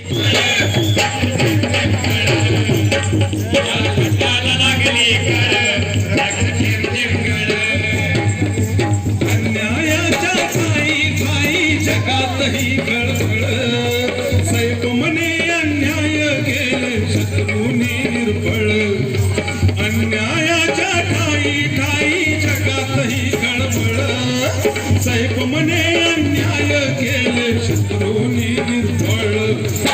लागली जंगल अन्यायाच्या साई भाई जगातही गळबळ साहेब अन्याय केल शत्रुनी नी निर्भळ अन्यायाच्या ठाई ठाई जगातही गळबळ साहेब म्हणे अन्याय केल शत्रुनी निर्भळ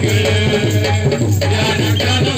Jana, Jana.